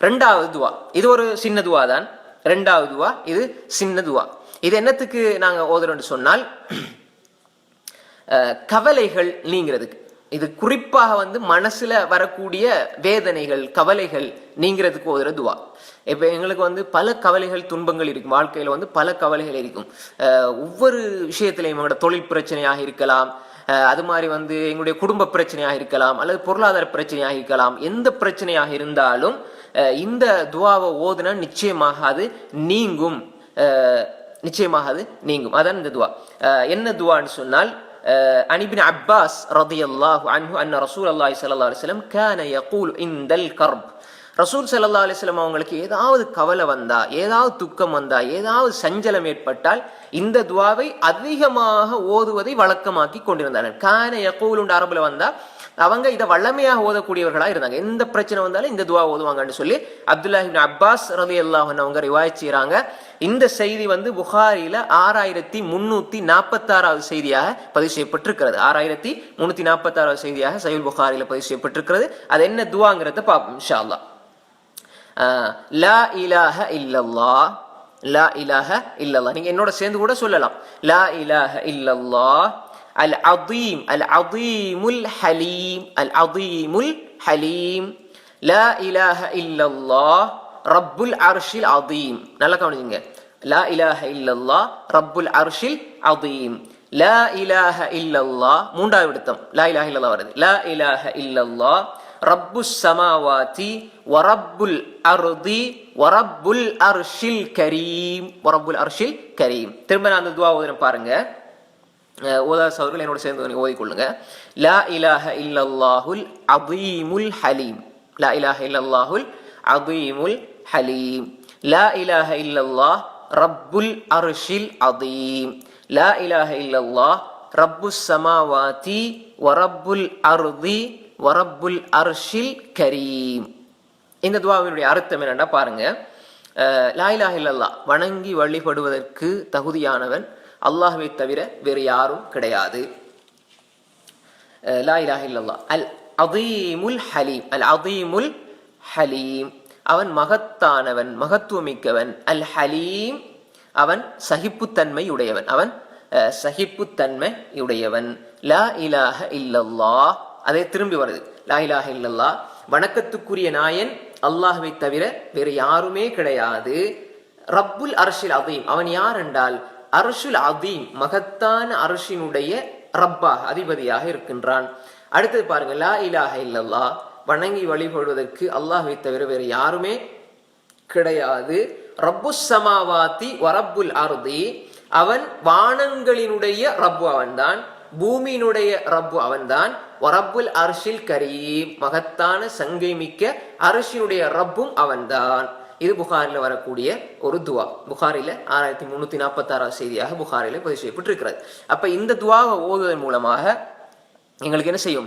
ரெண்டாவது துவா. இது ஒரு சின்ன துவா தான் ரெண்டாவது துவா இது சின்ன துவா. இது என்னத்துக்கு நாங்கள் ஓதுறோம்னு சொன்னால் கவலைகள் நீங்கிறதுக்கு. இது குறிப்பாக வந்து மனசுல வரக்கூடிய வேதனைகள் கவலைகள் நீங்கிறதுக்கு ஒரு துவா. இப்போ எங்களுக்கு வந்து பல கவலைகள் துன்பங்கள் இருக்கும். வாழ்க்கையில் வந்து பல கவலைகள் இருக்கும். ஒவ்வொரு விஷயத்திலையும் எங்களோட தொழில் பிரச்சனையாக இருக்கலாம். அது மாதிரி வந்து எங்களுடைய குடும்ப பிரச்சனையாக இருக்கலாம் அல்லது பொருளாதார பிரச்சனையாக இருக்கலாம் எந்த பிரச்சனையாக இருந்தாலும் அஹ், இந்த துவாவை ஓதுனா நிச்சயமாக அது நீங்கும் அஹ், நிச்சயமாக அது நீங்கும் அதான் இந்த துவா அஹ், என்ன துவான்னு சொன்னால் آه، عن ابن عباس رضي الله عنه أن رسول الله صلى الله عليه وسلم كان يقول عند الكرب ரசூல் சல்லா அலிஸ்லாம் அவங்களுக்கு ஏதாவது கவலை வந்தா ஏதாவது துக்கம் வந்தா ஏதாவது சஞ்சலம் ஏற்பட்டால் இந்த துவாவை அதிகமாக ஓதுவதை வழக்கமாக்கி கொண்டிருந்தார்கள். கான உண்டு அரபுல வந்தா அவங்க இதை வல்லமையாக ஓதக்கூடியவர்களாக இருந்தாங்க. எந்த பிரச்சனை வந்தாலும் இந்த துவா ஓதுவாங்கன்னு சொல்லி அப்துல்லாஹிபின் அப்பாஸ் ரதி அல்லாஹன் அவங்க ரிவாய் செய்றாங்க. இந்த செய்தி வந்து புகாரில ஆறாயிரத்தி முன்னூத்தி நாற்பத்தாறாவது செய்தியாக பதிவு செய்யப்பட்டிருக்கிறது. ஆறாயிரத்தி முன்னூத்தி நாற்பத்தாறாவது செய்தியாக சைல் புகாரில பதிவு செய்யப்பட்டிருக்கிறது. அது என்ன துவாங்கிறத பார்ப்போம் இன்ஷா அல்லா லா இலாஹ இல்லல்லா லா இலாஹ இல்லல்லா நீங்க என்னோட சேர்ந்து கூட சொல்லலாம். லா இலாஹ இல்லல்லா அல் அதீம் அல் அதீமுல் ஹலீம் அல் அதீமுல் ஹலீம். லா இலாஹ இல்லல்லா ரப்புல் அர்ஷில் அதீம். நல்லா கவனிங்க லா இலாஹ இல்லல்லா ரப்புல் அர்ஷில் அதீம். லா இலாஹ இல்லல்லா மூன்றாவது விடுத்தம். லா இலாஹ இல்லல்லா வருது. லா இலாஹ இல்லல்லா ரப்பு சமாவாதி வரப்புல் அருதி வரப்புல் அர்ஷில் கரீம் வரப்புல் அர்ஷில் கரீம் திரும்ப நான் அந்த துவா ஓதுறேன் பாருங்க. அஹ் ஓதாத சவர்கள் என்னோட சேர்ந்து நீங்க ஓதிக்கொள்ளுங்க. லா இலாஹ இல்லல்லாஹுல் அதீமுல் ஹலீம். லா இலாஹ இல்லல்லாஹுல் அதீமுல் ஹலீம். லா இலாஹ இல்லல்லாஹ் ரப்புல் அர்ஷில் அதீம். லா இலாஹ இல்லல்லாஹ் ரப்புஸ் சமாவாதி வரப்புல் அர்தி வரப்புல் அர்ஷில் கரீம். இந்த துவாவினுடைய அர்த்தம் என்னன்னா பாருங்க அஹ், இல்லல்லா வணங்கி வழிபடுவதற்கு தகுதியானவன் அல்லாஹுவை தவிர வேறு யாரும் கிடையாது. அஹ், லா அல் அதீமுல் ஹலீம் அல் அதீமுல் ஹலீம். அவன் மகத்தானவன் மகத்துவமிக்கவன். அல் ஹலீம் அவன் சகிப்புத்தன்மை உடையவன். அவன் அஹ், சகிப்புத்தன்மை உடையவன். லா இலாஹ இல்லல்லாஹ் அதே திரும்பி வருது லா இல்லல்லா வணக்கத்துக்குரிய நாயன் அல்லாஹுவை தவிர வேறு யாருமே கிடையாது. ரப்புல் அர்ஷில் அதீம். அவன் யார் என்றால் அர்ஷுல் அதீம் மகத்தான அர்ஷினுடைய ரப்பாக அதிபதியாக இருக்கின்றான். அடுத்தது பாருங்க லா இலாக இல்லல்லா வணங்கி வழிபடுவதற்கு அல்லாஹுவை தவிர வேறு யாருமே கிடையாது. ரப்புஸ் சமாவாத்தி வரப்புல் அருதி. அவன் வானங்களினுடைய ரப்பு அவன்தான் பூமியினுடைய ரப்பு அவன்தான். வரப்புல் அர்ஷில் கரீம் மகத்தான சங்கை மிக்க அரிசினுடைய ரப்பும் அவன்தான். இது புகாரில் வரக்கூடிய ஒரு துவா. புகாரில ஆறாயிரத்தி முன்னூத்தி நாற்பத்தி ஆறாவது செய்தியாக புகாரில பதிவு செய்யப்பட்டிருக்கிறது. அப்ப இந்த துவாவை ஓதுவதன் மூலமாக எங்களுக்கு என்ன செய்யும்?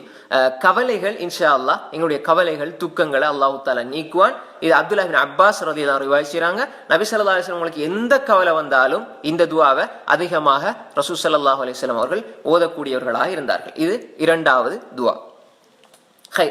கவலைகள் இன்ஷா அல்லாஹ் எங்களுடைய கவலைகள் துக்கங்களை அல்லாஹு தாலா நீக்குவான். இது அப்துல்லா பின் அப்பாஸ் ரதி தான் விவாதிச்சுறாங்க நபி சல்லா அலிஸ்லாம் உங்களுக்கு எந்த கவலை வந்தாலும் இந்த துவாவை அதிகமாக ரசூ ஸல்லல்லாஹு அலிஸ்லாம் அவர்கள் ஓதக்கூடியவர்களாக இருந்தார்கள். இது இரண்டாவது துவா. ஹை